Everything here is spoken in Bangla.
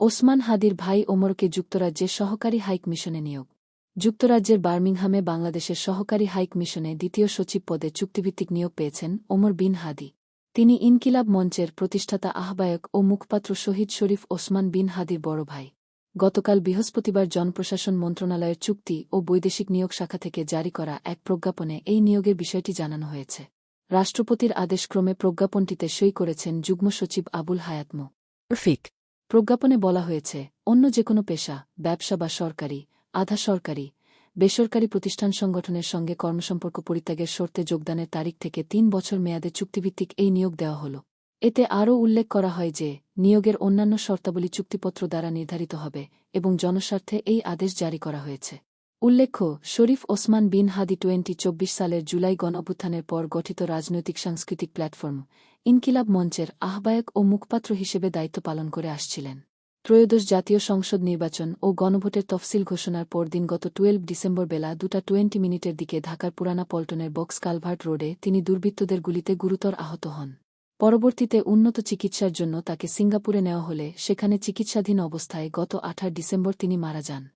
ওসমান হাদির ভাই ওমরকে যুক্তরাজ্যের সহকারী হাইক মিশনে নিয়োগ। যুক্তরাজ্যের বার্মিংহামে বাংলাদেশের সহকারী হাইক মিশনে দ্বিতীয় সচিব পদে চুক্তিভিত্তিক নিয়োগ পেয়েছেন ওমর বিন হাদি। তিনি ইনকিলাব মঞ্চের প্রতিষ্ঠাতা আহ্বায়ক ও মুখপাত্র শহীদ শরীফ ওসমান বিন হাদির বড় ভাই। গতকাল বৃহস্পতিবার জনপ্রশাসন মন্ত্রণালয়ের চুক্তি ও বৈদেশিক নিয়োগ শাখা থেকে জারি করা এক প্রজ্ঞাপনে এই নিয়োগের বিষয়টি জানানো হয়েছে। রাষ্ট্রপতির আদেশক্রমে প্রজ্ঞাপনটিতে সই করেছেন যুগ্ম সচিব আবুল হায়াতমো রফিক প্রজ্ঞাপনে বলা হয়েছে, অন্য যে কোনো পেশা, ব্যবসা বা সরকারি, আধা সরকারি, বেসরকারি প্রতিষ্ঠান সংগঠনের সঙ্গে কর্মসম্পর্ক পরিত্যাগের শর্তে যোগদানের তারিখ থেকে তিন বছর মেয়াদে চুক্তিভিত্তিক এই নিয়োগ দেওয়া হল। এতে আরও উল্লেখ করা হয় যে, নিয়োগের অন্যান্য শর্তাবলী চুক্তিপত্র দ্বারা নির্ধারিত হবে এবং জনস্বার্থে এই আদেশ জারি করা হয়েছে। উল্লেখ্য, শরীফ ওসমান বিন হাদি টোয়েন্টি চব্বিশ সালের জুলাই গণ অভ্যুত্থানের পর গঠিত রাজনৈতিক সাংস্কৃতিক প্ল্যাটফর্ম ইনকিলাব মঞ্চের আহ্বায়ক ও মুখপাত্র হিসেবে দায়িত্ব পালন করে আসছিলেন। ত্রয়োদশ জাতীয় সংসদ নির্বাচন ও গণভোটের তফসিল ঘোষণার পর দিন গত টুয়েলভ ডিসেম্বর বেলা দুটা টোয়েন্টি মিনিটের দিকে ঢাকার পুরানা পল্টনের বক্স কালভার্ট রোডে তিনি দুর্বৃত্তদের গুলিতে গুরুতর আহত হন। পরবর্তীতে উন্নত চিকিৎসার জন্য তাকে সিঙ্গাপুরে নেওয়া হলে সেখানে চিকিৎসাধীন অবস্থায় গত আঠার ডিসেম্বর তিনি মারা যান।